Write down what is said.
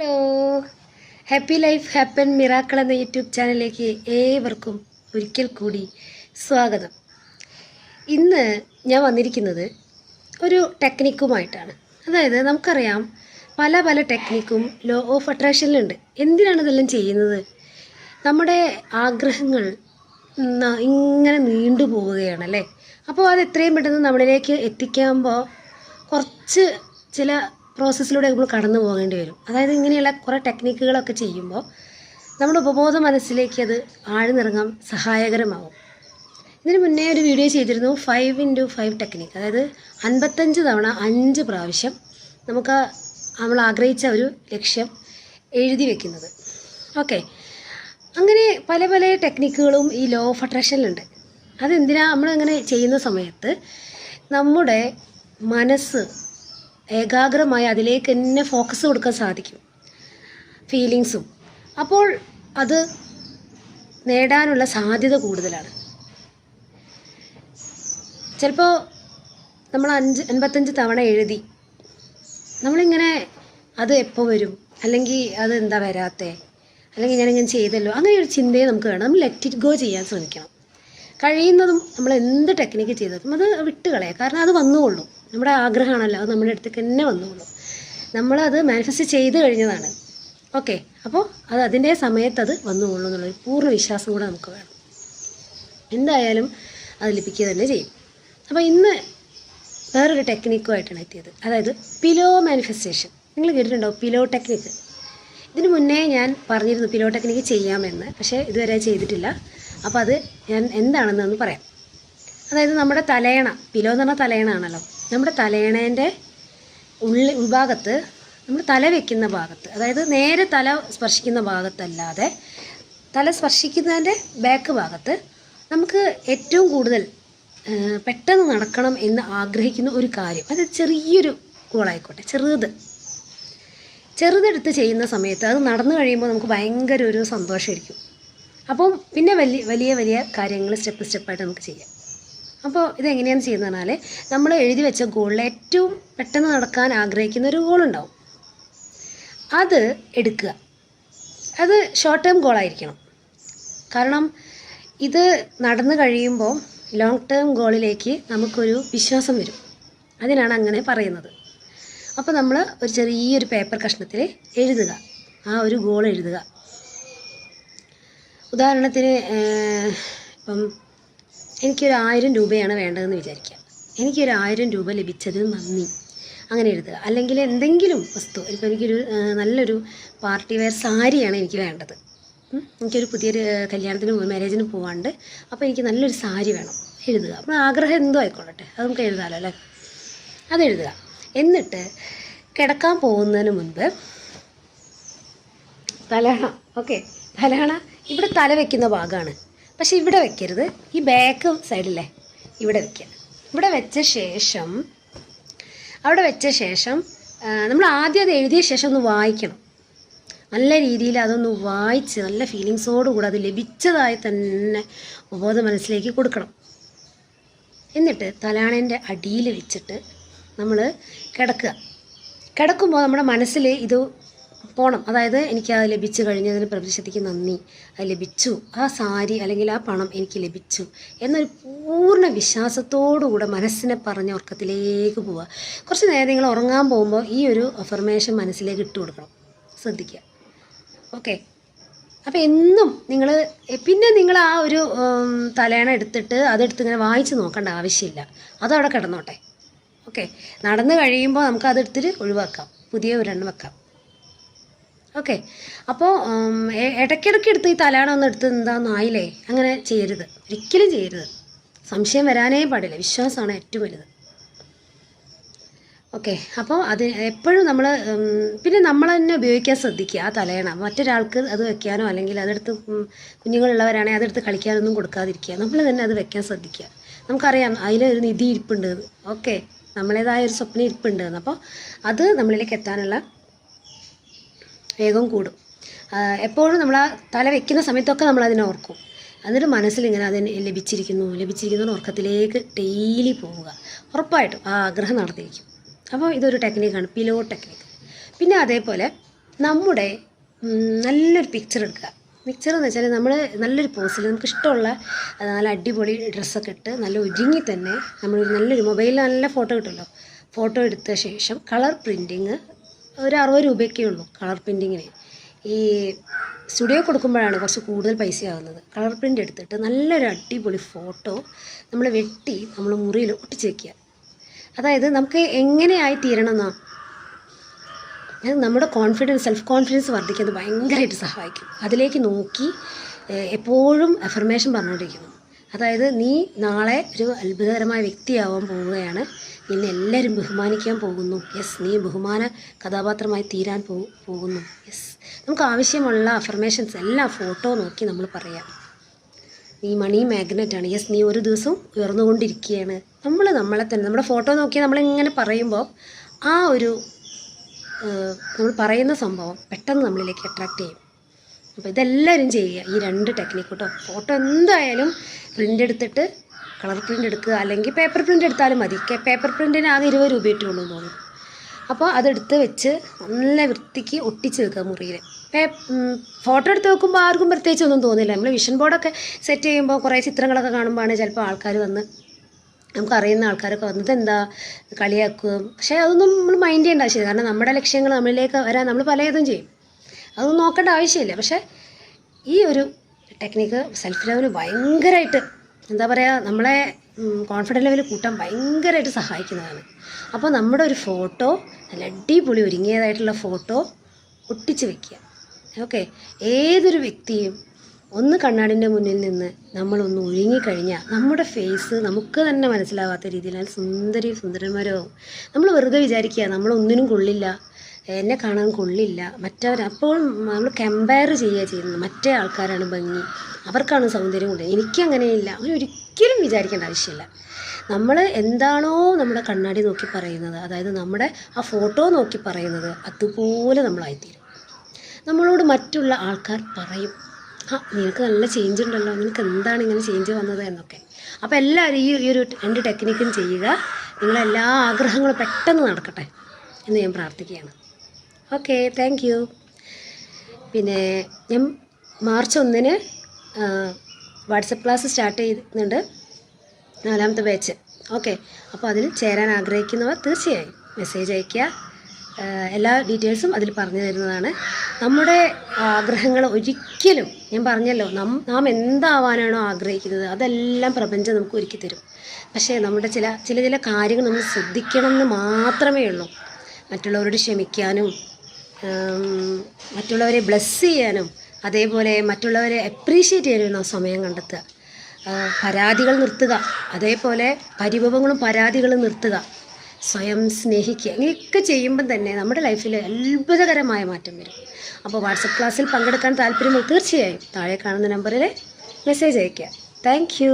Hello. Happy life happen miracle എന്ന YouTube ചാനലിലേക്ക് ഏവർക്കും ഒരിക്കൽ കൂടി സ്വാഗതം. ഇന്ന് ഞാൻ വന്നിരിക്കുന്നത് ഒരു ടെക്നിക്കുമായിട്ടാണ് അതായത് നമുക്കറിയാം പല പല ടെക്നിക്കും ലോ ഓഫ് അട്രാക്ഷനിലുണ്ട് എന്തിനാണ് ഇതെല്ലാം ചെയ്യുന്നത്? നമ്മുടെ ആഗ്രഹങ്ങൾ ഇങ്ങനെ നീണ്ടു പോവുകയാണ് അല്ലേ? അപ്പോൾ അത് എത്രയും പെട്ടെന്ന് നമ്മളിലേക്ക് എത്തിക്കുമ്പോൾ കുറച്ച് ചില പ്രോസസ്സിലൂടെ നമ്മൾ കടന്നു പോകേണ്ടി വരും. അതായത് ഇങ്ങനെയുള്ള കുറേ ടെക്നിക്കുകളൊക്കെ ചെയ്യുമ്പോൾ നമ്മുടെ ഉപബോധ മനസ്സിലേക്ക് അത് ആഴ്ന്നിറങ്ങാൻ സഹായകരമാവും. ഇതിന് മുന്നേ ഒരു വീഡിയോ ചെയ്തിരുന്നു ഫൈവ് ഇന്റു ഫൈവ് ടെക്നിക്ക് അതായത് അൻപത്തഞ്ച് തവണ അഞ്ച് പ്രാവശ്യം നമുക്ക് നമ്മൾ ആഗ്രഹിച്ച ഒരു ലക്ഷ്യം എഴുതി വെക്കുന്നത്. ഓക്കെ അങ്ങനെ പല പല ടെക്നിക്കുകളും ഈ ലോ ഓഫ് അട്രാക്ഷനിലുണ്ട് അതെന്തിനാ നമ്മളിങ്ങനെ ചെയ്യുന്ന സമയത്ത് നമ്മുടെ മനസ്സ് ഏകാഗ്രമായി അതിലേക്ക് തന്നെ ഫോക്കസ് കൊടുക്കാൻ സാധിക്കും. ഫീലിങ്സും അപ്പോൾ അത് നേടാനുള്ള സാധ്യത കൂടുതലാണ്. ചിലപ്പോൾ നമ്മൾ അഞ്ച് അൻപത്തഞ്ച് തവണ എഴുതി നമ്മളിങ്ങനെ അത് എപ്പോൾ വരും? അല്ലെങ്കിൽ അത് എന്താ വരാത്തേ? അല്ലെങ്കിൽ ഞാനിങ്ങനെ ചെയ്തല്ലോ? അങ്ങനെ ഒരു ചിന്തയെ നമുക്ക് വേണം. നമ്മൾ ലെറ്റ് ഇറ്റ് ഗോ ചെയ്യാൻ ശ്രമിക്കണം. കഴിയുന്നതും നമ്മൾ എന്ത് ടെക്നിക്ക് ചെയ്തതും അത് വിട്ടുകളയാം. കാരണം അത് വന്നുകൊള്ളും. നമ്മുടെ ആഗ്രഹമാണല്ലോ അത് നമ്മുടെ അടുത്തേക്ക് തന്നെ വന്നോളൂ. നമ്മളത് മാനിഫെസ്റ്റ് ചെയ്ത് കഴിഞ്ഞതാണ്. ഓക്കെ അപ്പോൾ അത് അതിന്റെ സമയത്ത് അത് വന്നുകൊള്ളൂ എന്നുള്ളൊരു പൂർണ വിശ്വാസം കൂടെ നമുക്ക് വേണം. എന്തായാലും അത് ലഭിക്കുക തന്നെ ചെയ്യും. അപ്പോൾ ഇന്ന് വേറൊരു ടെക്നിക്കുമായിട്ടാണ് എത്തിയത്. അതായത് പിലോ മാനിഫെസ്റ്റേഷൻ നിങ്ങൾ കേട്ടിട്ടുണ്ടോ പിലോ ടെക്നിക്ക് ഇതിന് മുന്നേ ഞാൻ പറഞ്ഞിരുന്നു പിലോ ടെക്നിക്ക് ചെയ്യാമെന്ന് പക്ഷേ ഇതുവരെ ചെയ്തിട്ടില്ല. അപ്പോൾ അത് ഞാൻ എന്താണെന്നൊന്ന് പറയാം. അതായത് നമ്മുടെ തലയണ പിലോ എന്ന് പറഞ്ഞാൽ തലയണാണല്ലോ നമ്മുടെ തലയണേന്റെ ഉള്ളിൽ ഉൾഭാഗത്ത് നമ്മൾ തല വെക്കുന്ന ഭാഗത്ത് അതായത് നേരെ തല സ്പർശിക്കുന്ന ഭാഗത്തല്ലാതെ തല സ്പർശിക്കുന്നതിന്റെ ബാക്ക് ഭാഗത്ത് നമുക്ക് ഏറ്റവും കൂടുതൽ പെട്ടെന്ന് നടക്കണം എന്ന് ആഗ്രഹിക്കുന്ന ഒരു കാര്യം അത് ചെറിയൊരു ഗോളായിക്കോട്ടെ ചെറുത്. ചെറുതെടുത്ത് ചെയ്യുന്ന സമയത്ത് അത് നടന്നു കഴിയുമ്പോൾ നമുക്ക് ഭയങ്കര ഒരു സന്തോഷമായിരിക്കും. അപ്പം പിന്നെ വലിയ വലിയ വലിയ കാര്യങ്ങൾ സ്റ്റെപ്പ് സ്റ്റെപ്പായിട്ട് നമുക്ക് ചെയ്യാം. അപ്പോൾ ഇതെങ്ങനെയാണ് ചെയ്യുന്നത് പറഞ്ഞാൽ നമ്മൾ എഴുതി വെച്ച ഗോളിൽ ഏറ്റവും പെട്ടെന്ന് നടക്കാൻ ആഗ്രഹിക്കുന്ന ഒരു ഗോളുണ്ടാവും അത് എടുക്കുക. അത് ഷോർട്ട് ടേം ഗോളായിരിക്കണം കാരണം ഇത് നടന്നു കഴിയുമ്പോൾ ലോങ് ടേം ഗോളിലേക്ക് നമുക്കൊരു വിശ്വാസം വരും. അതിനാണ് അങ്ങനെ പറയുന്നത്. അപ്പോൾ നമ്മൾ ഒരു ചെറിയൊരു പേപ്പർ കഷ്ണത്തിൽ എഴുതുക. ആ ഒരു ഗോൾ എഴുതുക. ഉദാഹരണത്തിന് ഇപ്പം എനിക്കൊരു ആയിരം രൂപയാണ് വേണ്ടതെന്ന് വിചാരിക്കുക. എനിക്കൊരു ആയിരം രൂപ ലഭിച്ചതിന് നന്ദി. അങ്ങനെ എഴുതുക. അല്ലെങ്കിൽ എന്തെങ്കിലും വസ്തു. ഇപ്പോൾ എനിക്കൊരു നല്ലൊരു പാർട്ടി വെയർ സാരിയാണ് എനിക്ക് വേണ്ടത്. എനിക്കൊരു പുതിയൊരു കല്യാണത്തിന് മാരേജിന് പോകാണ്ട് അപ്പോൾ എനിക്ക് നല്ലൊരു സാരി വേണം. എഴുതുക. അപ്പോൾ ആഗ്രഹം എന്തോ ആയിക്കോളട്ടെ അത് നമുക്ക് എഴുതാമല്ലോ അല്ലേ? അത് എഴുതുക. എന്നിട്ട് കിടക്കാൻ പോകുന്നതിന് മുൻപ് തലഹണ ഓക്കെ. തലഹണ ഇവിടെ തല വയ്ക്കുന്ന ഭാഗമാണ്. പക്ഷെ ഇവിടെ വെക്കരുത്. ഈ ബാക്ക് സൈഡില്ലേ ഇവിടെ വെക്കുക. ഇവിടെ വെച്ച ശേഷം അവിടെ വെച്ച ശേഷം നമ്മൾ ആദ്യം അത് എഴുതിയ ശേഷം ഒന്ന് വായിക്കണം. നല്ല രീതിയിൽ അതൊന്ന് വായിച്ച് നല്ല ഫീലിങ്സോടുകൂടി അത് ലഭിച്ചതായി തന്നെ ഉപബോധ മനസ്സിലേക്ക് കൊടുക്കണം. എന്നിട്ട് തലാണേന്റെ അടിയിൽ വെച്ചിട്ട് നമ്മൾ കിടക്കുക. കിടക്കുമ്പോൾ നമ്മുടെ മനസ്സിൽ ഇത് പോണം. അതായത് എനിക്ക് അത് ലഭിച്ചു കഴിഞ്ഞതിന് പ്രപഞ്ചശക്തിക്ക് നന്ദി. അത് ലഭിച്ചു. ആ സാരി അല്ലെങ്കിൽ ആ പണം എനിക്ക് ലഭിച്ചു. എന്നൊരു പൂർണ വിശ്വാസത്തോടുകൂടെ മനസ്സിനെ പറഞ്ഞ ഉറക്കത്തിലേക്ക് പോവുക. കുറച്ച് നേരം നിങ്ങൾ ഉറങ്ങാൻ പോകുമ്പോൾ ഈ ഒരു അഫർമേഷൻ മനസ്സിലേക്ക് ഇട്ട് കൊടുക്കണം. ശ്രദ്ധിക്കുക. ഓക്കെ അപ്പോൾ എന്നും നിങ്ങൾ പിന്നെ നിങ്ങൾ ആ ഒരു തലേണ എടുത്തിട്ട് അതെടുത്ത് ഇങ്ങനെ വായിച്ച് നോക്കേണ്ട ആവശ്യമില്ല. അതവിടെ കിടന്നോട്ടെ. ഓക്കെ നടന്നു കഴിയുമ്പോൾ നമുക്ക് അതെടുത്തിട്ട് ഒഴിവാക്കാം. പുതിയ ഒരെണ്ണം വെക്കാം. ഓക്കെ. അപ്പോൾ ഇടയ്ക്കിടയ്ക്ക് എടുത്ത് ഈ തലയാണ ഒന്ന് എടുത്ത് എന്താണെന്നായില്ലേ അങ്ങനെ ചെയ്യരുത്. ഒരിക്കലും ചെയ്യരുത്. സംശയം വരാനേ പാടില്ല. വിശ്വാസമാണ് ഏറ്റവും വലുത്. ഓക്കെ. അപ്പോൾ അത് എപ്പോഴും നമ്മൾ പിന്നെ നമ്മൾ തന്നെ ഉപയോഗിക്കാൻ ശ്രദ്ധിക്കുക ആ തലയണ. മറ്റൊരാൾക്ക് അത് വെക്കാനോ അല്ലെങ്കിൽ അതെടുത്ത് കുഞ്ഞുങ്ങളുള്ളവരാണെങ്കിൽ അതെടുത്ത് കളിക്കാനൊന്നും കൊടുക്കാതിരിക്കുക. നമ്മൾ തന്നെ അത് വെക്കാൻ ശ്രദ്ധിക്കുക. നമുക്കറിയാം അതിലൊരു നിധി ഇരിപ്പുണ്ട്. ഓക്കെ. നമ്മളേതായ ഒരു സ്വപ്നം ഇരിപ്പുണ്ട്. അപ്പോൾ അത് നമ്മളിലേക്ക് എത്താനുള്ള വേഗം കൂടും. എപ്പോഴും നമ്മൾ ആ തല വെക്കുന്ന സമയത്തൊക്കെ നമ്മൾ അതിനെ ഓർക്കും. എന്നിട്ട് മനസ്സിൽ ഇങ്ങനെ അതിന് ലഭിച്ചിരിക്കുന്നു ലഭിച്ചിരിക്കുന്നു ഉറക്കത്തിലേക്ക് ഡെയിലി പോവുക. ഉറപ്പായിട്ടും ആ ആഗ്രഹം നടത്തിയിരിക്കും അപ്പോൾ ഇതൊരു ടെക്നിക്കാണ് പിലോ ടെക്നിക്ക് പിന്നെ അതേപോലെ നമ്മുടെ നല്ലൊരു പിക്ചർ എടുക്കുക. പിക്ചർ എന്ന് വെച്ചാൽ നമ്മൾ നല്ലൊരു പോസിൽ നമുക്ക് ഇഷ്ടമുള്ള നല്ല അടിപൊളി ഡ്രസ്സൊക്കെ ഇട്ട് നല്ല ഒരുങ്ങി തന്നെ നമ്മളൊരു നല്ലൊരു മൊബൈലിൽ നല്ല ഫോട്ടോ കിട്ടുമല്ലോ. ഫോട്ടോ എടുത്ത ശേഷം കളർ പ്രിന്റിങ് ഒരു അറുപത് രൂപയൊക്കെ ഉള്ളൂ കളർ പ്രിന്റിങ്ങിന് ഈ സ്റ്റുഡിയോ കൊടുക്കുമ്പോഴാണ് കുറച്ച് കൂടുതൽ പൈസ ആകുന്നത് കളർ പ്രിന്റ് എടുത്തിട്ട് നല്ലൊരു അടിപൊളി ഫോട്ടോ നമ്മൾ വെട്ടി നമ്മൾ മുറിയിൽ ഒട്ടിച്ച് വെക്കുക. അതായത് നമുക്ക് എങ്ങനെയായി തീരണം എന്നാ? അത് നമ്മുടെ കോൺഫിഡൻസ് സെൽഫ് കോൺഫിഡൻസ് വർദ്ധിക്കുന്നത് ഭയങ്കരമായിട്ട് സഹായിക്കും. അതിലേക്ക് നോക്കി എപ്പോഴും അഫർമേഷൻ പറഞ്ഞുകൊണ്ടിരിക്കുന്നു. അതായത് നീ നാളെ ഒരു അത്ഭുതകരമായ വ്യക്തിയാവാൻ പോവുകയാണ്. നിന്നെ എല്ലാവരും ബഹുമാനിക്കാൻ പോകുന്നു. യെസ് നീ ബഹുമാന കഥാപാത്രമായി തീരാൻ പോകുന്നു. യെസ് നമുക്ക് ആവശ്യമുള്ള അഫർമേഷൻസ് എല്ലാം ഫോട്ടോ നോക്കി നമ്മൾ പറയാം. നീ മണി മാഗ്നറ്റ് ആണ്. യെസ് നീ ഒരു ദിവസം ഉയർന്നുകൊണ്ടിരിക്കുകയാണ്. നമ്മൾ നമ്മളെ തന്നെ നമ്മുടെ ഫോട്ടോ നോക്കി നമ്മളിങ്ങനെ പറയുമ്പോൾ ആ ഒരു നമ്മൾ പറയുന്ന സംഭവം പെട്ടെന്ന് നമ്മളിലേക്ക് അട്രാക്റ്റ് ചെയ്യും. അപ്പോൾ ഇതെല്ലാവരും ചെയ്യുക. ഈ രണ്ട് ടെക്നിക്ക് കേട്ടോ ഫോട്ടോ എന്തായാലും പ്രിന്റ് എടുത്തിട്ട് കളർ പ്രിന്റ് എടുക്കുക. അല്ലെങ്കിൽ പേപ്പർ പ്രിന്റ് എടുത്താലും മതി. പേപ്പർ പ്രിന്റിന് ആകെ ഇരുപത് രൂപ ഇട്ടുള്ളൂ തോന്നും അപ്പോൾ അതെടുത്ത് വെച്ച് നല്ല വൃത്തിക്ക് ഒട്ടിച്ച് വെക്കുക മുറിയിൽ ഫോട്ടോ എടുത്ത് വെക്കുമ്പോൾ ആർക്കും പ്രത്യേകിച്ച് ഒന്നും തോന്നില്ല. നമ്മൾ വിഷൻ ബോർഡൊക്കെ സെറ്റ് ചെയ്യുമ്പോൾ കുറേ ചിത്രങ്ങളൊക്കെ കാണുമ്പോഴാണ് ചിലപ്പോൾ ആൾക്കാർ വന്ന് നമുക്ക് അറിയുന്ന ആൾക്കാരൊക്കെ വന്നത് എന്താ കളിയാക്കുകയും പക്ഷേ അതൊന്നും നമ്മൾ മൈൻഡ് ചെയ്യേണ്ട ആവശ്യമില്ല. കാരണം നമ്മുടെ ലക്ഷ്യങ്ങൾ നമ്മളിലേക്ക് വരാൻ നമ്മൾ പലതും ചെയ്യും. അതൊന്നും നോക്കേണ്ട ആവശ്യമില്ല. പക്ഷേ ഈ ഒരു ടെക്നിക്ക് സെൽഫ് ലെവൽ ഭയങ്കരമായിട്ട് എന്താ പറയുക നമ്മളെ കോൺഫിഡൻസ് ലെവൽ കൂട്ടാൻ ഭയങ്കരമായിട്ട് സഹായിക്കുന്നതാണ്. അപ്പോൾ നമ്മുടെ ഒരു ഫോട്ടോ നല്ല അടിപൊളി ഒരുങ്ങിയതായിട്ടുള്ള ഫോട്ടോ ഒട്ടിച്ച് വെക്കുക. ഓക്കെ ഏതൊരു വ്യക്തിയും ഒന്ന് കണ്ണാടിന്റെ മുന്നിൽ നിന്ന് നമ്മളൊന്ന് ഒഴുങ്ങിക്കഴിഞ്ഞാൽ നമ്മുടെ ഫേസ് നമുക്ക് തന്നെ മനസ്സിലാവാത്ത രീതിയിൽ സുന്ദരി സുന്ദരന്മാരോ നമ്മൾ വെറുതെ വിചാരിക്കുക നമ്മളൊന്നിനും കൊള്ളില്ല. എന്നെ കാണാൻ കൊള്ളില്ല. മറ്റവർ അപ്പോൾ നമ്മൾ കമ്പയർ ചെയ്യുക ചെയ്യുന്നത്. മറ്റേ ആൾക്കാരാണ് ഭംഗി. അവർക്കാണ് സൗന്ദര്യം കൂടുതൽ. എനിക്കങ്ങനെയില്ല ഒരിക്കലും വിചാരിക്കേണ്ട ആവശ്യമില്ല. നമ്മൾ എന്താണോ നമ്മുടെ കണ്ണാടി നോക്കി പറയുന്നത് അതായത് നമ്മുടെ ആ ഫോട്ടോ നോക്കി പറയുന്നത് അതുപോലെ നമ്മളായിത്തീരും. നമ്മളോട് മറ്റുള്ള ആൾക്കാർ പറയും ആ നിനക്ക് നല്ല ചേഞ്ച് ഉണ്ടല്ലോ. നിനക്ക് എന്താണ് ഇങ്ങനെ ചേഞ്ച് വന്നത്? എന്നൊക്കെ. അപ്പോൾ എല്ലാവരും ഈ ഒരു രണ്ട് ടെക്നിക്കും ചെയ്യുക. നിങ്ങളെല്ലാ ആഗ്രഹങ്ങളും പെട്ടെന്ന് നടക്കട്ടെ എന്ന് ഞാൻ പ്രാർത്ഥിക്കുകയാണ്. ഓക്കെ താങ്ക് യു പിന്നെ ഞാൻ മാർച്ച് ഒന്നിന് വാട്സപ്പ് ക്ലാസ് സ്റ്റാർട്ട് ചെയ്യുന്നുണ്ട് നാലാമത്തെ ബാച്ച് ഓക്കെ അപ്പോൾ അതിൽ ചേരാൻ ആഗ്രഹിക്കുന്നവർ തീർച്ചയായും മെസ്സേജ് അയയ്ക്കുക. എല്ലാ ഡീറ്റെയിൽസും അതിൽ പറഞ്ഞു തരുന്നതാണ്. നമ്മുടെ ആഗ്രഹങ്ങൾ ഒരിക്കലും ഞാൻ പറഞ്ഞല്ലോ നം നാം എന്താവാനാണോ ആഗ്രഹിക്കുന്നത് അതെല്ലാം പ്രപഞ്ചം നമുക്ക് ഒരുക്കി തരും. പക്ഷേ നമ്മുടെ ചില ചില ചില കാര്യങ്ങൾ നമ്മൾ ശ്രദ്ധിക്കണം എന്ന് മാത്രമേ ഉള്ളൂ. മറ്റുള്ളവരോട് ക്ഷമിക്കാനും മറ്റുള്ളവരെ ബ്ലെസ് ചെയ്യാനും അതേപോലെ മറ്റുള്ളവരെ അപ്രീഷിയേറ്റ് ചെയ്യാനും സമയം കണ്ടെത്തുക. പരാതികൾ നിർത്തുക. അതേപോലെ പരിഭവങ്ങളും പരാതികളും നിർത്തുക. സ്വയം സ്നേഹിക്കുക. ഇങ്ങനെയൊക്കെ ചെയ്യുമ്പം തന്നെ നമ്മുടെ ലൈഫിൽ അത്ഭുതകരമായ മാറ്റം വരും. അപ്പോൾ വാട്സപ്പ് ക്ലാസ്സിൽ പങ്കെടുക്കാൻ താല്പര്യമുള്ള തീർച്ചയായും താഴെ കാണുന്ന നമ്പറിൽ മെസ്സേജ് അയയ്ക്കുക. താങ്ക്